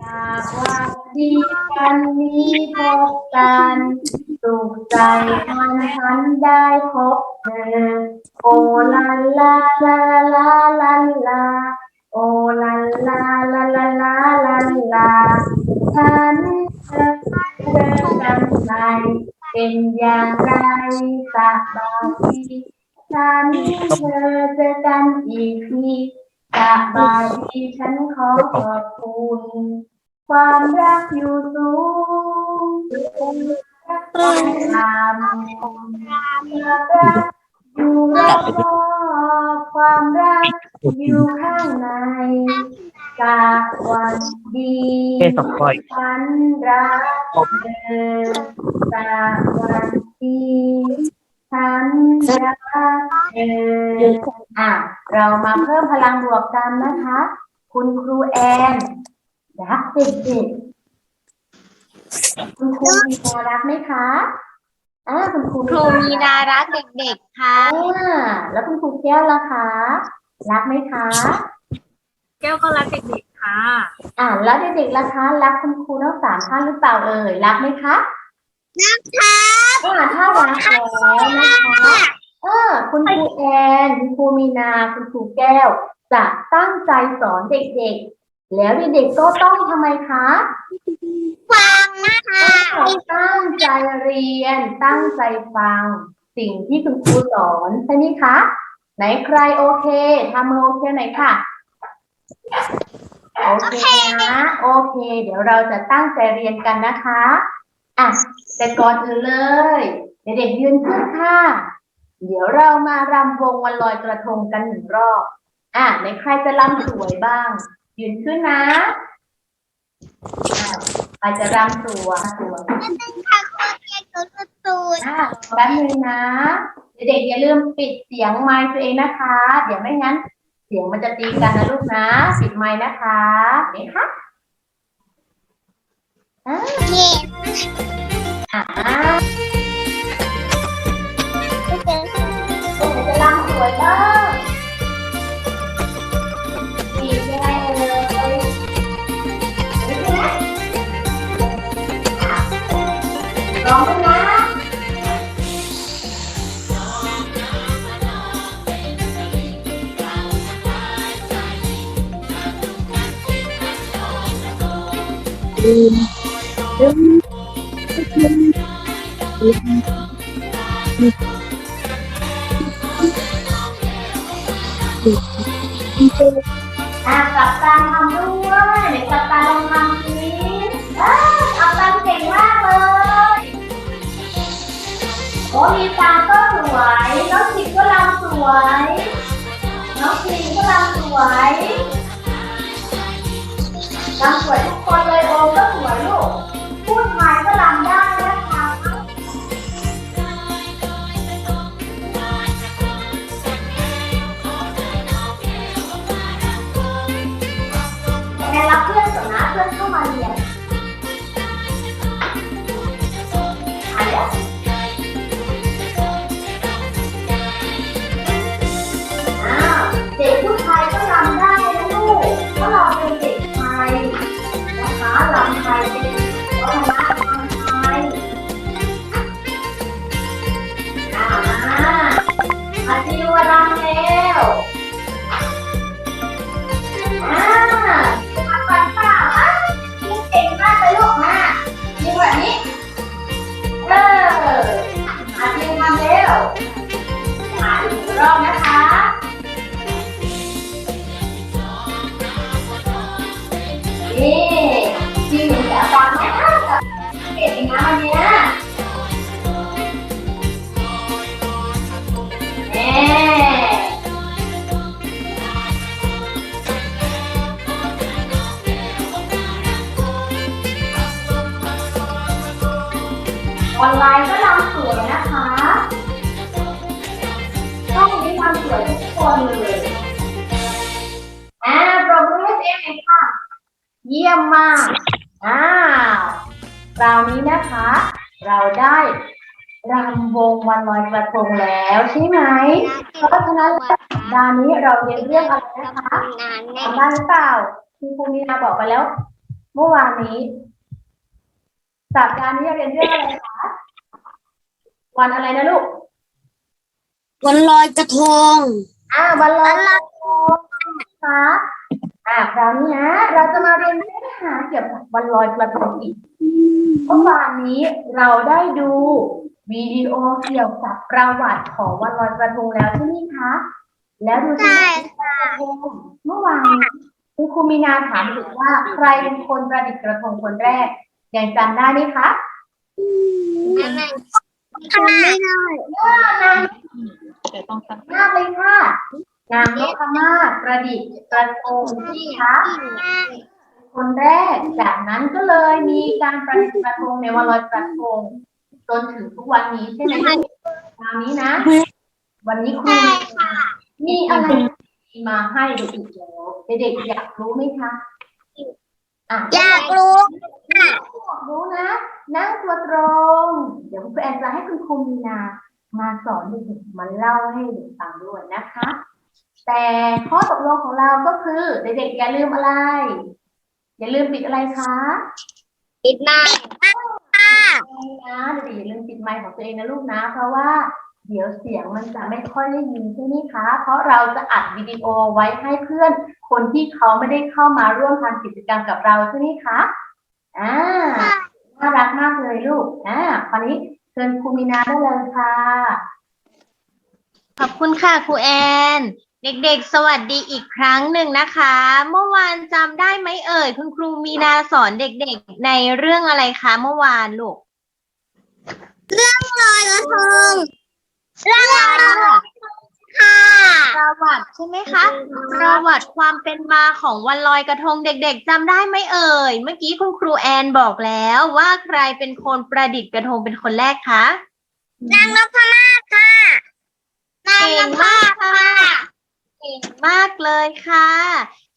สวัสดีกันนี้พบกันสุขใจทันทันได้พบเธอโอลาลาลาลาลาลาโอลาลาลาลาลาลาลาฉันเธอเดินกันไปเป็นอย่างไรสบายดีฉันเธอเจอกันอีกที สบาดีฉันขอขอบคุณความรักอยู่สูงรักความงามความรักอยู่รอบความรักอยู่ข้างในกาวันดีฉันรักเธอสวัสดีฉันรักเธอ เรามาเพิ่มพลังบวกกันนะคะ คุณครูแอนรักเด็กๆคุณครูมีนารักไหมคะอ่าคุณครูครูมีนารักเด็กๆค่ะอ่าแล้วคุณครูแก้วล่ะคะ รักไหมคะ แก้วก็รักเด็กๆค่ะ อ่าแล้วเด็กๆล่ะคะรักคุณครูทั้งสามท่านหรือเปล่าเอ่ยรักไหมคะรักค่ะอ่าถ้ารักแล้วนะคะเออคุณครูแอนคุณครูมีนาคุณครูแก้ว จะตั้งใจสอนเด็กๆ แล้วเด็กๆก็ต้องทำไมคะฟังนะคะตั้งใจเรียน ตั้งใจฟัง สิ่งที่คุณครูสอนใช่ไหมคะ ไหนใครโอเคทำมือโอเคหน่อยค่ะโอเคนะโอเค เดี๋ยวเราจะตั้งใจเรียนกันนะคะอะแต่ก่อนอื่นเลย เด็กๆยืนขึ้นค่ะ เดี๋ยวเรามารำวงวันลอยกระทงกันหนึ่งรอบ อะไหนใครจะรำสวยบ้าง ยืนขึ้นนะอะใครจะรำสวยสวยค่ะคุณเกียรติสุดสุดอะแป๊บนึงนะ เด็กๆอย่าลืมปิดเสียงไมค์ตัวเองนะคะ เดี๋ยวไม่งั้น เสียงมันจะตีกันนะลูกนะ ปิดไมค์นะคะนี่ค่ะอะเย่อะ จะรำสวยบ้ อะกับตาทำด้วยเดี๋ยวกับตาลองทำสิเอ้าวกับตาเก่งมากเลยโอ้มีตาก็สวยน้องคิดก็รำสวยน้องคิงก็รำสวยรำสวยทุกคนเลยโอมก็สวยลูกพูดไทย วงวันลอยกระทงแล้วใช่ไหม เพราะฉะนั้นสัปดาห์นี้เราเรียนเรื่องอะไรนะคะนานแน่จำได้หรือเปล่าคุณครูมีนาบอกไปแล้วเมื่อมื่อวานนี้ สัปดาห์นี้เรียนเรื่องอะไรคะวันอะไรนะลูก วันลอยกระทง อ่าวันลอยกระทงนะคะอ่าคราวนี้นะเราจะมาเรียนเนื้อหาเกี่ยวกับวันลอยกระทงอีกเมื่อวานนี้เราได้ดู วิดีโอเกี่ยวกับประวัติของวันลอยกระทงแล้วใช่ไหมคะ แล้วดูสิใช่ว่าเมื่อวานนี้คุณครูมีนาถามเด็กว่าใครเป็นคนประดิษฐ์กระทงคนแรกยังจำได้ไหมคะทำไม่ได้นางมากเลยค่ะ นางนพมาศประดิษฐ์กระทงใช่ไหมคะคนแรก จากนั้นก็เลยมีการประดิษฐ์กระทงในวันลอยกระทง จนถึงทุกวันนี้ใช่ไหมคะคราวนี้นะ วันนี้ครูใช่ค่ะมีอะไรมาให้ดูอีกแล้วเด็กๆอยากรู้ไหมคะอะอยากรู้ค่ะอยากรู้นะนั่งตัวตรง เดี๋ยวคุณครูแอนจะให้คุณครูมีนามาสอนเด็กๆมาเล่าให้เด็กฟังด้วยนะคะ แต่ข้อตกลงของเราก็คือ เด็กๆอย่าลืมอะไร อย่าลืมปิดอะไรคะ ปิดหน้าค่ะนะเด็กๆอย่าลืมปิดไมค์ของตัวเองนะลูกนะ เพราะว่าเดี๋ยวเสียงมันจะไม่ค่อยได้ยินใช่ไหมคะ เพราะเราจะอัดวิดีโอไว้ให้เพื่อน คนที่เขาไม่ได้เข้ามาร่วมทำกิจกรรมกับเราใช่ไหมคะอ่าน่ารักมากเลยลูกอ่าคราวนี้เชิญครูมีนาได้เลยค่ะ ขอบคุณค่ะครูแอน เด็กๆ สวัสดีอีกครั้งหนึ่งนะคะ เมื่อวานจำได้ไหมเอ่ย คุณครูมีนาสอนเด็กๆ ในเรื่องอะไรคะเมื่อวานลูกลอยกระทงเรื่องลอยกระทงค่ะประวัติใช่ไหมคะประวัติความเป็นมาของวันลอยกระทงเด็ก ๆจำได้ไหมเอ่ย เมื่อกี้คุณครูแอนบอกแล้วว่าใครเป็นคนประดิษฐ์กระทงเป็นคนแรกคะนางนพมาศค่ะนางนพมาศค่ะ เก่งมากเลยค่ะ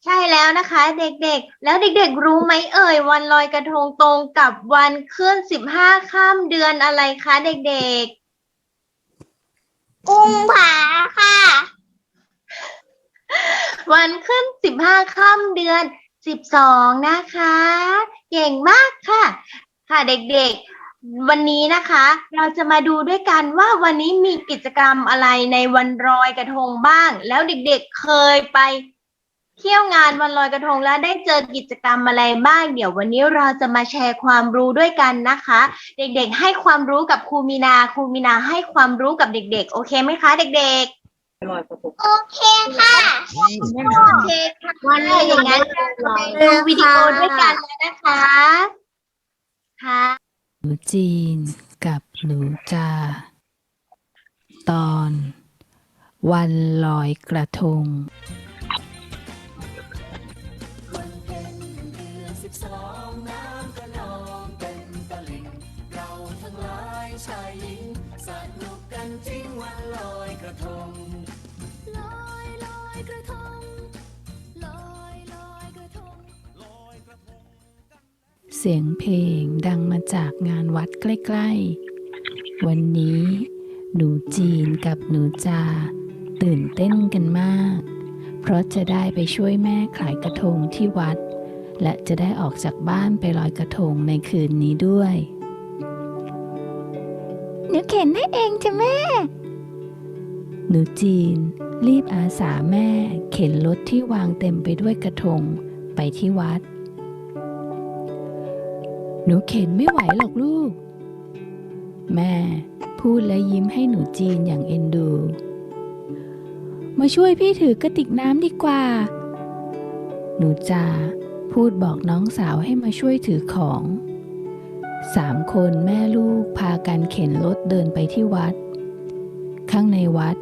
ใช่แล้วนะคะ เด็กๆ แล้วเด็กๆ รู้ไหมเอ่ย วันลอยกระทงตรงกับวันขึ้นสิบห้าข้ามเดือนอะไรคะเด็กกุมภาค่ะๆวันขึ้นสิบห้าข้ามเดือนสิบสองนะคะ เก่งมากค่ะ ค่ะเด็กๆ วันนี้นะคะ เราจะมาดูด้วยกันว่าวันนี้มีกิจกรรมอะไรในวันลอยกระทงบ้าง แล้วเด็กๆเคยไปเที่ยวงานวันลอยกระทงแล้วได้เจอกิจกรรมอะไรบ้าง เดี๋ยววันนี้เราจะมาแชร์ความรู้ด้วยกันนะคะ เด็กๆ ให้ความรู้กับครูมีนาครูมีนาให้ความรู้กับเด็ก ๆ โอเคไหมคะ เด็กโอเคค่ะๆโอเคค่ะวันนี้อย่างนั้นเราไปดูวิดีโอด้วยกันเลยนะคะค่ะ หนูจีนกับหนูจา ตอน วันลอยกระทง เสียงเพลงดังมาจากงานวัดใกล้ๆ วันนี้ หนูจีนกับหนูจา ตื่นเต้นกันมาก เพราะจะได้ไปช่วยแม่ขายกระทงที่วัด และจะได้ออกจากบ้านไปลอยกระทงในคืนนี้ด้วย หนูเข็นได้เองจ้ะแม่ หนูจีน รีบอาสาแม่เข็นรถที่วางเต็มไปด้วยกระทงไปที่วัด หนูเข็นไม่ไหวหรอกลูก แม่ พูดและยิ้มให้หนูจีนอย่างเอ็นดู มาช่วยพี่ถือกระติกน้ำดีกว่า หนูจาพูดบอกน้องสาวให้มาช่วยถือของสามคนแม่ลูกพากันเข็นรถเดินไปที่วัด ข้างในวัด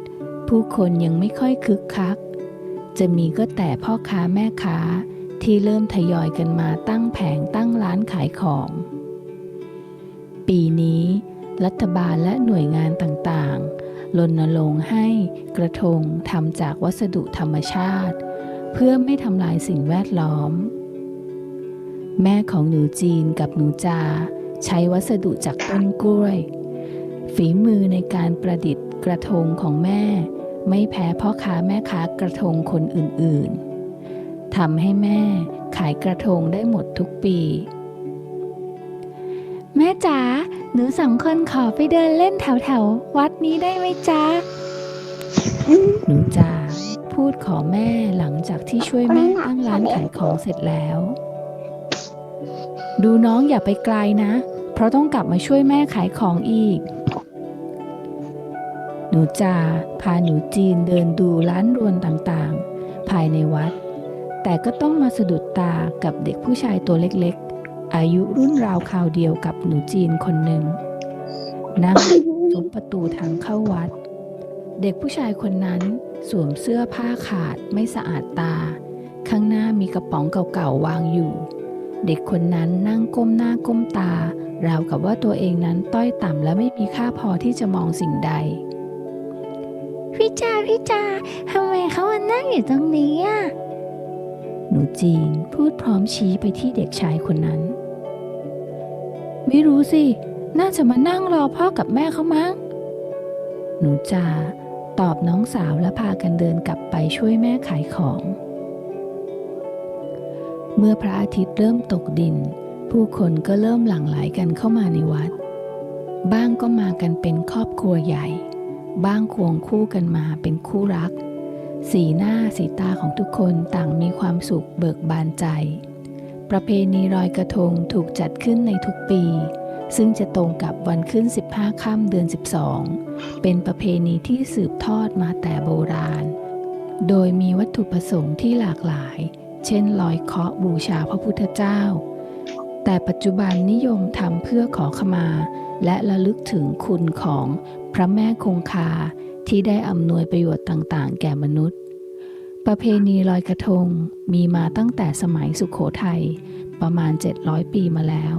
ผู้คนยังไม่ค่อยคึกคัก จะมีก็แต่พ่อค้าแม่ค้า ที่เริ่มทยอยกันมาตั้งแผงตั้งร้านขายของ ปีนี้ รัฐบาลและหน่วยงานต่างๆรณรงค์ให้กระทงทำจากวัสดุธรรมชาติ เพื่อไม่ทำลายสิ่งแวดล้อม แม่ของหนูจีนกับหนูจา ใช้วัสดุจากต้นกล้วย ฝีมือในการประดิษฐ์กระทงของแม่ ไม่แพ้พ่อค้าแม่ค้ากระทงคนอื่นๆ ทำให้แม่ขายกระทงได้หมดทุกปี แม่จ๋าหนูสองคนขอไปเดินเล่นแถวแถวๆวัดนี้ได้ไหมจ๊ะหนูจ๋าพูดขอแม่หลังจากที่ช่วยแม่ตั้งร้านขายของเสร็จแล้ว ดูน้องอย่าไปไกลนะ เพราะต้องกลับมาช่วยแม่ขายของอีก หนูจ่าพาหนูจีนเดินดูร้านรวนต่างๆ ภายในวัด แต่ก็ต้องมาสะดุดตากับเด็กผู้ชายตัวเล็กๆ อายุรุ่นราวคราวเดียวกับหนูจีนคนหนึ่งนั่งซุ้มประตูทางเข้าวัด เด็กผู้ชายคนนั้นสวมเสื้อผ้าขาดไม่สะอาดตา ข้างหน้ามีกระป๋องเก่าๆวางอยู่ เด็กคนนั้นนั่งก้มหน้าก้มตา ราวกับว่าตัวเองนั้นต้อยต่ำและไม่มีค่าพอที่จะมองสิ่งใดพี่จาพี่จาทำไมเขามานั่งอยู่ตรงนี้อะ หนูจีนพูดพร้อมชี้ไปที่เด็กชายคนนั้น ไม่รู้สิ น่าจะมานั่งรอพ่อกับแม่เขามั้ง หนูจาตอบน้องสาวและพากันเดินกลับไปช่วยแม่ขายของ เมื่อพระอาทิตย์เริ่มตกดิน ผู้คนก็เริ่มหลั่งไหลกันเข้ามาในวัด บ้างก็มากันเป็นครอบครัวใหญ่ บ้างควงคู่กันมาเป็นคู่รัก สีหน้าสีตาของทุกคนต่างมีความสุขเบิกบานใจ ประเพณีลอยกระทงถูกจัดขึ้นในทุกปี ซึ่งจะตรงกับวันขึ้น 15 ค่ำเดือน 12 เป็นประเพณีที่สืบทอดมาแต่โบราณ โดยมีวัตถุประสงค์ที่หลากหลาย เช่นลอยเคาะบูชาพระพุทธเจ้า แต่ปัจจุบันนิยมทำเพื่อขอขมา และระลึกถึงคุณของพระแม่คงคา ที่ได้อำนวยประโยชน์ต่างๆ แก่มนุษย์ ประเพณีลอยกระทงมีมาตั้งแต่สมัยสุขโขทัยประมาณ 700 ปีมาแล้ว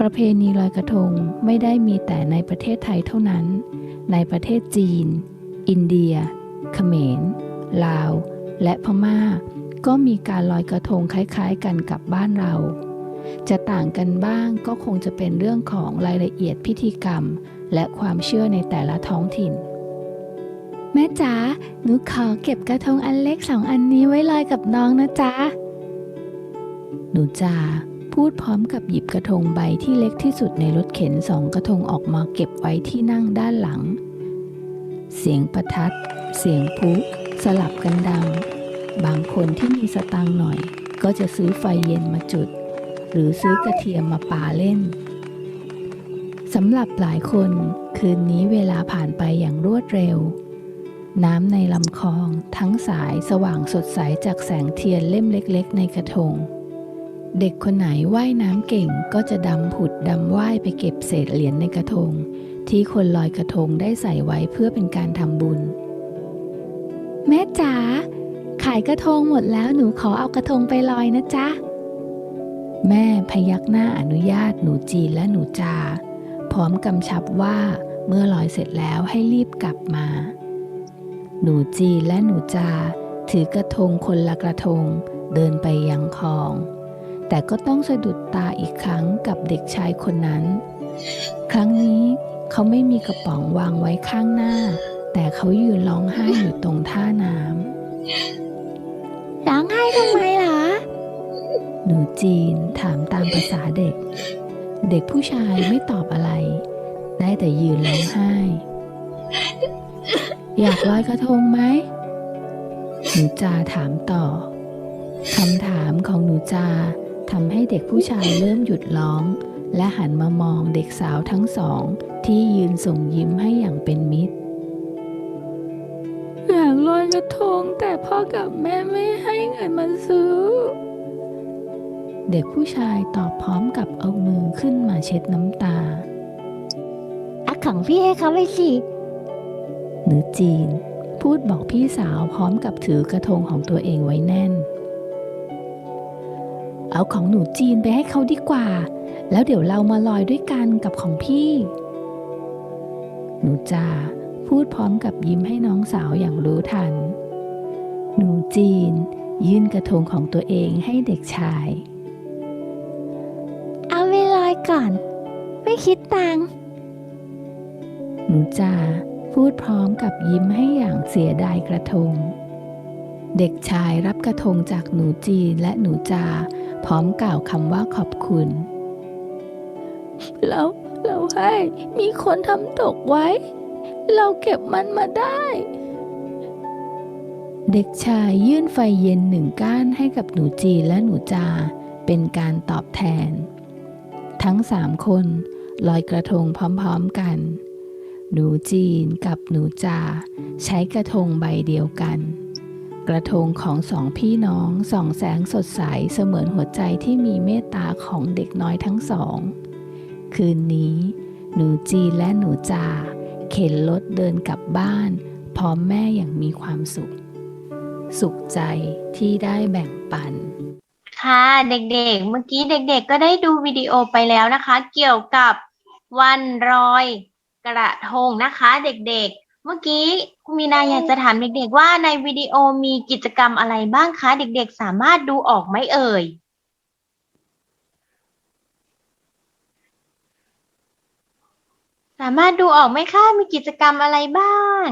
ประเพณีลอยกระทงไม่ได้มีแต่ในประเทศไทยเท่านั้น ในประเทศจีน อินเดีย เขมร ลาว และพม่า ก็มีการลอยกระทงคล้ายๆ กันกับบ้านเราจะต่างกันบ้างก็คงจะเป็นเรื่องของรายละเอียดพิธีกรรม และความเชื่อในแต่ละท้องถิ่น แม่จ๋าหนูขอเก็บกระทงอันเล็กสองอันนี้ไว้ลอยกับน้องนะจ๊ะ หนูจ๋าพูดพร้อมกับหยิบกระทงใบที่เล็กที่สุดในรถเข็นสองกระทงออกมาเก็บไว้ที่นั่งด้านหลัง เสียงประทัด เสียงพุสลับกันดัง บางคนที่มีสตังค์หน่อย ก็จะซื้อไฟเย็นมาจุด หรือซื้อกระเทียมมาปาเล่นสำหรับหลายคนคืนนี้เวลาผ่านไปอย่างรวดเร็ว น้ำในลำคลองทั้งสายสว่างสดใสจากแสงเทียนเล่มเล็กๆ ในกระทง เด็กคนไหนว่ายน้ำเก่งก็จะดำผุดดำว่ายไปเก็บเศษเหรียญในกระทง ที่คนลอยกระทงได้ใส่ไว้เพื่อเป็นการทำบุญ แม่จ๋าขายกระทงหมดแล้วหนูขอเอากระทงไปลอยนะจ๊ะ แม่พยักหน้าอนุญาตหนูจีและหนูจา พร้อมกำชับว่าเมื่อลอยเสร็จแล้วให้รีบกลับมา หนูจีนและหนูจา ถือกระทงคนละกระทงเดินไปยังคลอง แต่ก็ต้องสะดุดตาอีกครั้งกับเด็กชายคนนั้น ครั้งนี้เขาไม่มีกระป๋องวางไว้ข้างหน้า แต่เขายืนร้องไห้อยู่ตรงท่าน้ำร้องไห้ทำไมล่ะ หนูจีนถามตามภาษาเด็ก เด็กผู้ชายไม่ตอบอะไร ได้แต่ยืนร้องไห้ อยากลอยกระทงไหมหนูจาถามต่อคำถามของหนูจาทำให้เด็กผู้ชายเริ่มหยุดร้อง และหันมามองเด็กสาวทั้งสอง ที่ยืนส่งยิ้มให้อย่างเป็นมิตรอยากลอยกระทงแต่พ่อกับแม่ไม่ให้เงินมาซื้อ เด็กผู้ชายตอบพร้อมกับเอามือขึ้นมาเช็ดน้ำตาอะของพี่ให้เขาไปสิ หรือจีน พูดบอกพี่สาวพร้อมกับถือกระทงของตัวเองไว้แน่น เอาของหนูจีนไปให้เขาดีกว่า แล้วเดี๋ยวเรามาลอยด้วยกันกับของพี่ หนูจาพูดพร้อมกับยิ้มให้น้องสาวอย่างรู้ทัน หนูจีน ยื่นกระทงของตัวเองให้เด็กชาย เอาไปลอยก่อน ไม่คิดตังค์หนูจา พูดพร้อมกับยิ้มให้อย่างเสียดายกระทงหเด็กชายรับกระทงจากหนูจีนและหนูจา พร้อมกล่าวคำว่าขอบคุณ เราเราให้มีคนทำตกไว้ เราเก็บมันมาได้ เด็กชายยื่นไฟเย็นหนึ่งก้านให้กับหนูจีนและหนูจา เป็นการตอบแทน ทั้งสามคนลอยกระทงพร้อมๆกัน หนูจีนกับหนูจา ใช้กระทงใบเดียวกัน กระทงของสองพี่น้องส่องแสงสดใสเสมือนหัวใจที่มีเมตตาของเด็กน้อยทั้งสอง คืนนี้ หนูจีนและหนูจา เข็นรถเดินกลับบ้าน พร้อมแม่อย่างมีความสุข สุขใจที่ได้แบ่งปันค่ะเด็กๆ เมื่อกี้เด็กๆ ก็ได้ดูวิดีโอไปแล้วนะคะ เกี่ยวกับวันรอย กระทงนะคะเด็กๆ เมื่อกี้คุณมีนาอยากจะถามเด็กๆว่าในวิดีโอมีกิจกรรมอะไรบ้างคะ เด็กๆ สามารถดูออกไหมเอ่ย สามารถดูออกไหมคะ มีกิจกรรมอะไรบ้าง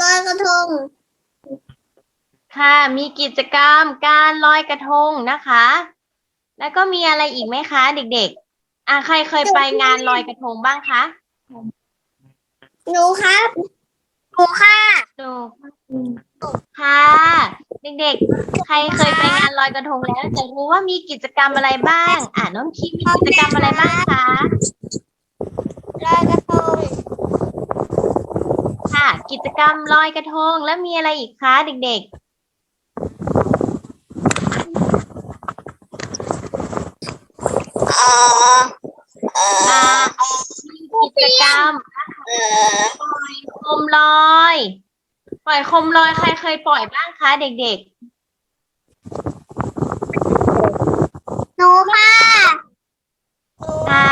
ลอยกระทง ค่ะมีกิจกรรมการลอยกระทงนะคะ แล้วก็มีอะไรอีกไหมคะ เด็กๆ อะใครเคยไปงานลอยกระทงบ้างคะหนูครับหนูค่ะดูค่ะ เด็กๆ ใครเคยไปงานลอยกระทงแล้ว จะรู้ว่ามีกิจกรรมอะไรบ้าง อะน้องคิมมีกิจกรรมอะไรบ้างคะลอยกระทงค่ะ กิจกรรมลอยกระทงแล้วมีอะไรอีกคะเด็ก อ่ากิจกรรมปล่อยโคมลอย ปล่อยโคมลอยใครเคยปล่อยบ้างคะเด็กๆ หนูค่ะ ค่ะ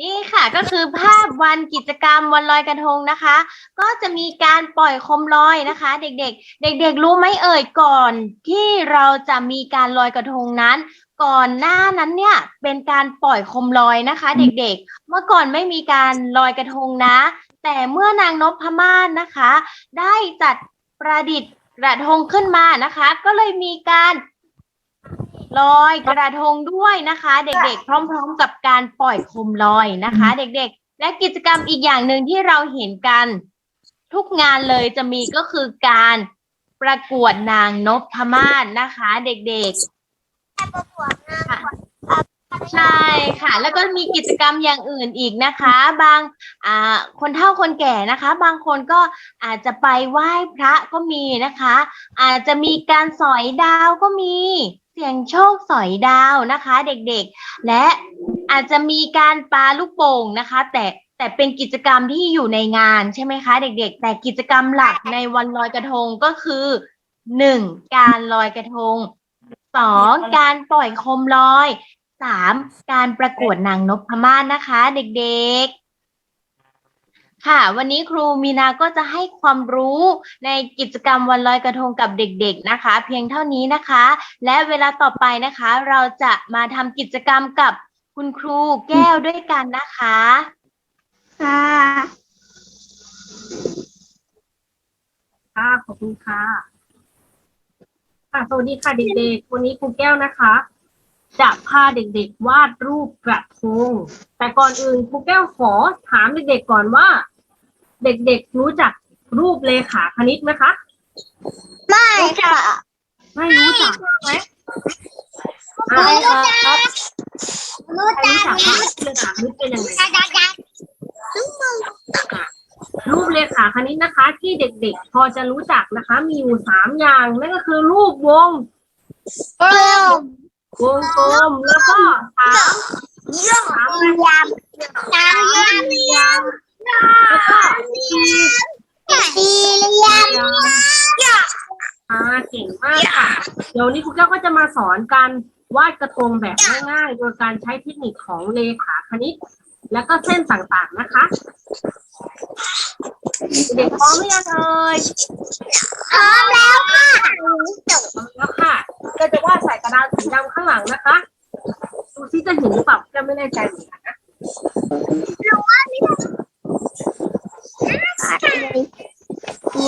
นี่ค่ะก็คือภาพวันกิจกรรมวันลอยกระทงนะคะ ก็จะมีการปล่อยโคมลอยนะคะ เด็กๆ เด็ก ๆ รู้ไหมเอ่ยก่อน ที่เราจะมีการลอยกระทงนั้น ก่อนหน้านั้นเนี่ยเป็นการปล่อยโคมลอยนะคะ เด็กๆ เมื่อก่อนไม่มีการลอยกระทงนะ แต่เมื่อนางนพมาศนะคะ ได้จัดประดิษฐ์กระทงขึ้นมานะคะ ก็เลยมีการลอยกระทงด้วยนะคะ เด็กๆ พร้อม ๆ กับการปล่อยโคมลอยนะคะ เด็กๆ และกิจกรรมอีกอย่างหนึ่งที่เราเห็นกัน ทุกงานเลยจะมีก็คือการประกวดนางนพมาศนะคะ เด็กๆ ค่ะใช่ค่ะ แล้วก็มีกิจกรรมอย่างอื่นอีกนะคะ บางอ่าคนเฒ่าคนแก่นะคะ บางคนก็อาจจะไปไหว้พระก็มีนะคะ อาจจะมีการสอยดาวก็มีเสี่ยงโชคสอยดาวนะคะ เด็กๆ และอาจจะมีการปาลูกโป่งนะคะ แต่แต่เป็นกิจกรรมที่อยู่ในงานใช่ไหมคะ เด็กๆ แต่กิจกรรมหลักในวันลอยกระทงก็คือหนึ่งการลอยกระทง สองการปล่อยโคมลอยสามการประกวดนางนพมาศนะคะ เด็กๆ ค่ะ วันนี้ครูมีนาก็จะให้ความรู้ในกิจกรรมวันลอยกระทงกับเด็ก ๆนะคะ เพียงเท่านี้นะคะ และเวลาต่อไปนะคะ เราจะมาทำกิจกรรมกับคุณครูแก้วด้วยกันนะคะ ค่ะ ค่ะ ขอบคุณค่ะ ค่ะสวัสดีค่ะเด็กๆ วันนี้ครูแก้วนะคะ จะพาเด็กๆวาดรูปกระทง แต่ก่อนอื่นครูแก้วขอถามเด็กๆก่อนว่า เด็กๆรู้จักรูปเลขาคณิตไหมคะไม่ค่ะไม่รู้จักไหมอ่าไม่ใครรู้จักรู้รู้จัจักกไหมเลขาคณิตเป็นยังไงจักจักจัก รูปเลขาคณิตนะคะ ที่เด็กๆ พอจะรู้จักนะคะ มีอยู่สามอย่างนั่นก็คือรูปวงกลมวงกลมแล้วก็สามสามอะไรยำน้ำยำเหลี่ยมแล้วก็สี่สี่เหลี่ยมอ่าเก่งมากค่ะเดี๋ยวนี้ครูแก้วก็จะมาสอนการวาดกระทงแบบง่ายๆ โดยการใช้เทคนิคของเลขาคณิต แล้วก็เส้นต่างๆนะคะ เด็กพร้อมหรือยังเอ่ยพร้อมแล้วค่ะพร้อมแล้วค่ะ ก็จะวาดใส่กระดาษสีดำข้างหลังนะคะดูซิจะเห็นหรือเปล่าแก้วไม่แน่ใจเหมือนกันนะสี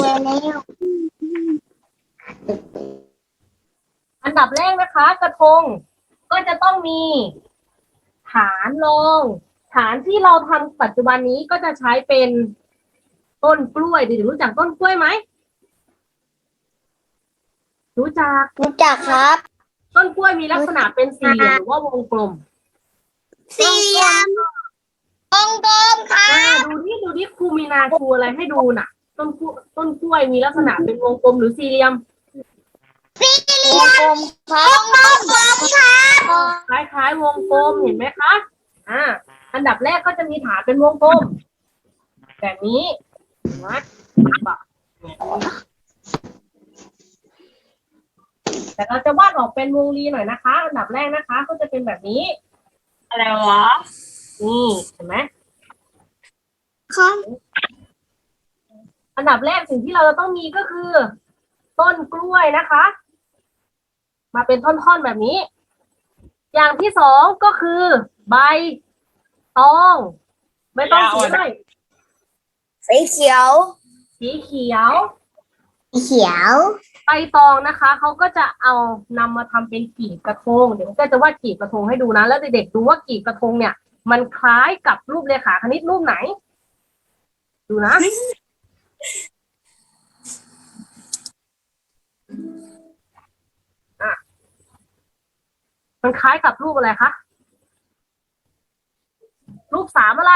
อันดับแรกนะคะ กระทงก็จะต้องมีฐานรอง ฐานที่เราทำปัจจุบันนี้ก็จะใช้เป็นต้นกล้วยเด็กๆรู้จักต้นกล้วยไหมรู้จักรู้จักครับ ต้นกล้วยมีลักษณะเป็นสี่เหลี่ยมหรือว่าวงกลม สี่เหลี่ยมวงกลมครัอ่าบดูนี่ดูนี่ครูมีนาชูอะไรให้ดูน่ะ ต้นกล้วยต้นกล้วยมีลักษณะเป็นวงกลมหรือสี่เหลี่ยมวงกลมครับวงกลมครับคล้ายๆวงกลมเห็นไหมคะอ่าอันดับแรกก็จะมีฐานเป็นวงกลมแบบนี้นะแบบแต่เราจะวาดออกเป็นวงรีหน่อยนะคะ อันดับแรกนะคะ ก็จะเป็นแบบนี้ อะไรวะ นี่เห็นไหมครับอันดับแรกสิ่งที่เราจะต้องมีก็คือ ต้นกล้วยนะคะ มาเป็นท่อนๆแบบนี้ อย่างที่สองก็คือ ใบ ตองใบตองสีอะไรสีเขียว สีเขียวสีเขียวใบตองนะคะเขาก็จะเอานำมาทำเป็นกีบกระทงเดี๋ยวก็จะวาดกีบกระทงให้ดูนะ แล้วเด็กๆดูว่ากีบกระทงเนี่ย มันคล้ายกับรูปเลขาคณิตรูปไหน ดูนะ อะ มันคล้ายกับรูปอะไรคะ รูปสามอะไร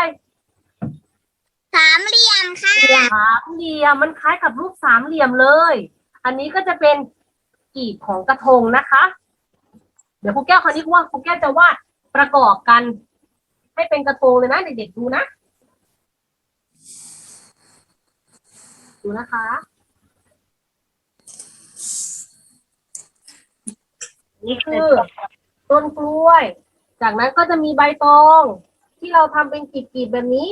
สามเหลี่ยมค่ะสามเหลี่ยมมันคล้ายกับรูปสามเหลี่ยมเลย อันนี้ก็จะเป็นกีบของกระทงนะคะ เดี๋ยวครูแก้วคราวนี้ว่าครูแก้วจะวาดประกอบกัน ให้เป็นกระทงเลยนะ เด็กๆดูนะ ดูนะคะนี่คือต้นกล้วย จากนั้นก็จะมีใบตอง ที่เราทำเป็นกีบๆแบบนี้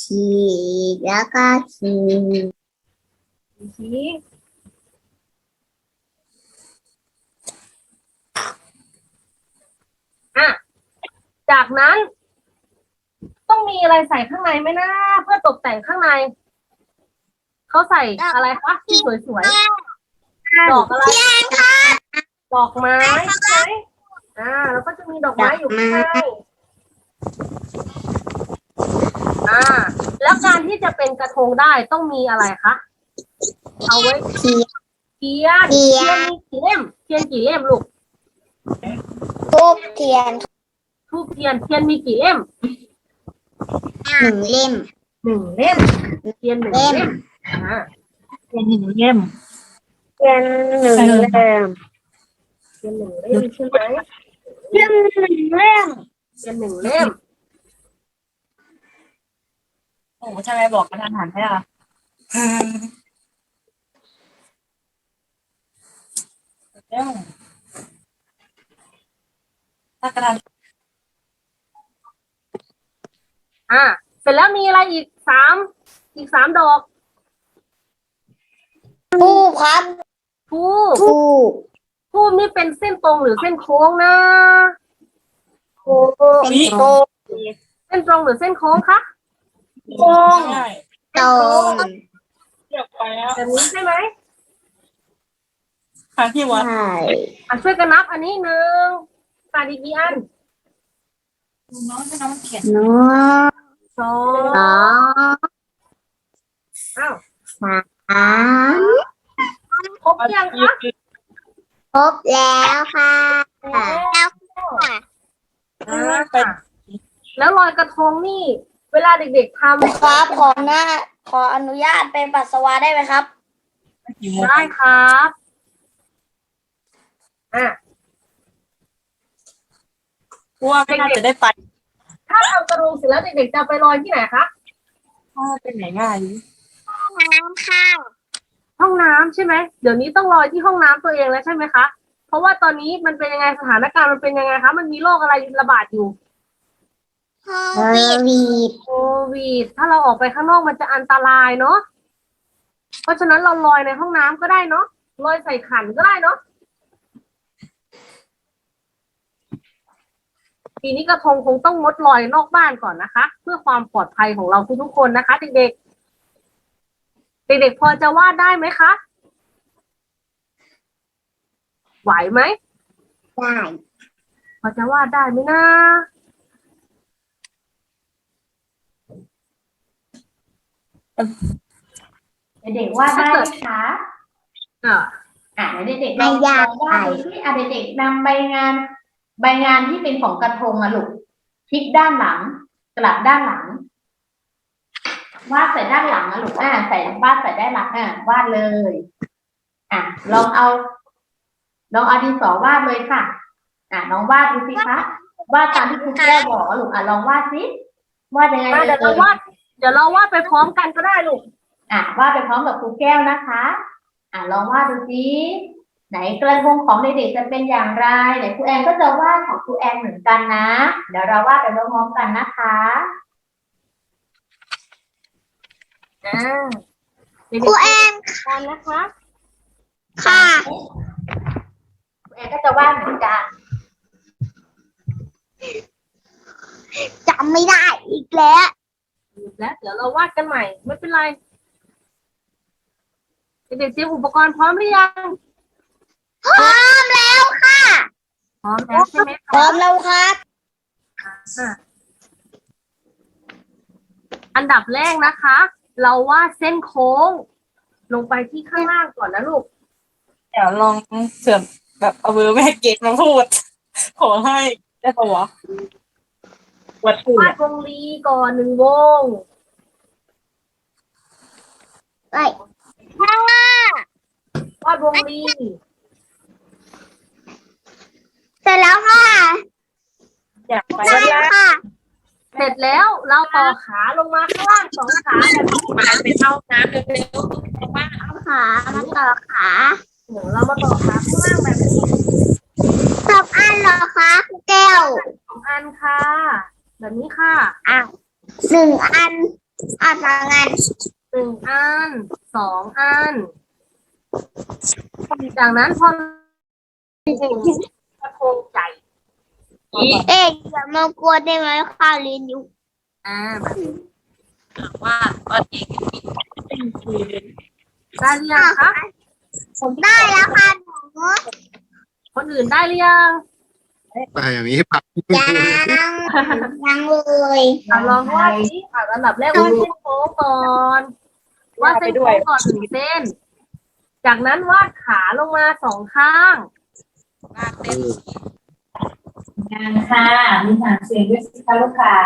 ฉีกแล้วก็ฉีกดูสิอะ จากนั้น ต้องมีอะไรใส่ข้างในไหมนะเพื่อตกแต่งข้างใน เขาใส่อะไรคะที่สวยๆดอกอะไรดอกไม้ใช่ไหม อ่าแล้วก็จะมีดอกไม้อยู่ข้างในอ่า แล้วการที่จะเป็นกระทงได้ต้องมีอะไรคะ เอาไว้เทียนเทียนเทีเทียยนนมีกี่เล่มเทียนกี่เล่มลูกทูบเทียนทูบเทียนเทียนมีกี่เล่มหนึ่งเล่มหนึ่งเล่มเทียนหนึ่งเล่มเล่มอ่าเป็นหนึ่งเล่มเทียนหนึ่งเล่มเทียนหนึ่งเล่มใช่ไหม เล่มหนึ่งเล่มเทียนหนึ่งเล่มโอ้ทำไมบอกกระทันหันไม่ล่ะเรื่องถ้ากระทันอ่าเสร็จแล้วมีอะไรอีกสามอีกสามดอกทูบครับทูบ ทูบทูบนี่เป็นเส้นตรงหรือเส้นโค้งนะเป็นโตเส้นตรงหรือเส้นโค้งคะโค้งง่ายตรงเรียกไปแล้วแบบนี้ใช่ไหมครั้งที่วัดใช่อะช่วยกันนับอันนี้หนึ่งขาดอีกกี่อันน้องให้น้องเขียนน้องสอสองง แล้วค่ะแล้วอ่าแล้วลอยกระทงนี่ เวลาเด็กๆทำครับขอหน้าขออนุญาตเป็นปัสสาวะได้ไหมครับกี่โมงได้ครับอะเพราะว่าไม่น่าจะได้ไป ถ้าทำกระทงเสร็จแล้วเด็กๆจะเอาไปลอยที่ไหนคะเพราะว่าเป็นไหนง่ายน้ำค่ะห้องน้ำใช่ไหมเดี๋ยวนี้ต้องลอยที่ห้องน้ำตัวเองแล้วใช่ไหมคะเพ ราะว่าตอนนี้มันเป็นยังไงสถานการณ์มันเป็นยังไงคะมันมีโรคอะไรระบาดอยู่โควิดโควิดถ้าเราออกไปข้างนอกมันจะอันตรายเนาะเพราะฉะนั้นเราลอยในห้องน้ำก็ได้เนาะลอยใส่ขันก็ได้เนาะปีนี้กระทงคงต้องงดลอยนอกบ้านก่อนนะคะ เพื่อความปลอดภัยของเราทุกๆคนนะคะ เด็กเด็กๆพอจะวาดได้ไหมคะ ไหวไหมได้พอจะวาดได้ไหมนะเด็กๆว่าดได้ไหมคะอ่าอะเด็กๆลองลองวาดดูที่อะเด็กๆนำใบงานใบงานที่เป็นของกระทงอะลูกพลิกด้านหลัง กลับด้านหลัง วาดใส่ด้านหลังอะลูกอะใส่วาดใส่ด้านหลังอะวาดเลย อะลองเอา ลองเอาดินสอวาดเลยค่ะ อะน้องวาดดูสิคะวาดตามที่ครูแก้วบอกอะลูกอะลองวาดสิวาดยังไงมาเดี๋ยวเราวาดเดี๋ยวเราวาดไปพร้อมกันก็ได้ลูกอะวาดไปพร้อมกับครูแก้วนะคะ อะลองวาดดูสิไหนกระทงของเด็กๆจะเป็นอย่างไรไหนครูแอนก็จะวาดของครูแอนเหมือนกันนะ เดี๋ยวเราวาดไปพร้อมๆกันนะคะอ่าเด็กครูแอนๆกันนะคะ ค่ะครู แอนก็จะวาดเหมือนกันจำไม่ได้อีกแล้ว และเดี๋ยวเราวาดกันใหม่ ไม่เป็นไรเด็กๆเตรียมอุปกรณ์พร้อมหรือยัง พร้อมแล้วค่ะ พร้อมแล้วใช่ไหมพร้คะอมแล้วครับอะอันดับแรกนะคะ เราวาดเส้นโค้ง ลงไปที่ข้างล่างก่อนนะลูก เดี๋ยวลองเสื่อม แบบเอาเบอร์แม่เกดมาพูด ขอให้ได้ปะวะวัดถูกวาดวงรีก่อนหนึ่งวงไปข้างล่างวาดวงรีเสร็จแล้วค่ะอยากไปได้ค่ะ เสร็จแล้วเราต่อขาลงมาข้างล่างสองขาแบบนี้มาไปเข้าน้ำเร็วๆเพราะว่าเอาขามาต่อขา เดี๋ยวเรามาต่อขาข้างล่างแบบนี้สองอันเหรอคะครูแก้วสองอันค่ะ แบบนี้ค่ะอะหนึ่งอันอะสองอันหนึ่งอันสองอัน จากนั้นพอกระทงใจเอ๊ะอย่ามากวนได้ไหมค่ะเรียนอยู่อ่าแบบนี้ว่าตอนเองได้หรือยังคะ ผมได้แล้วค่ะหนูคนอื่นได้หรือยังไปอย่างนี้ปักยังยังเลยอะลองวาดสิอะอันดับแรกวาดเส้นโค้งก่อนวาดเส้นโค้งก่อนหนึ่งเส้น จากนั้นวาดขาลงมาสองข้างงานค่ะมีฐานเสียงด้วยสิคะลูกค้า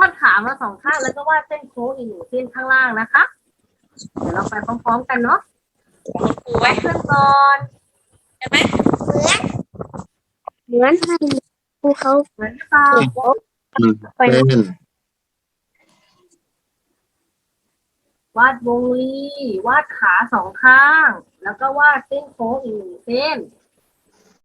วาดขามาสองข้างแล้วก็วาดเส้นโค้งอีกหนึ่งเส้นข้างล่างนะคะ เดี๋ยวเราไปพร้อมๆกันเนาะปูไว้เพื่อนก่อนใช่ไหมเหมือนให้ครูเขาเหมือนหรือเปล่าเป็นวาดวงรีวาดขาสองข้าง แล้วก็วาดเส้นโค้งอีกหนึ่งเส้น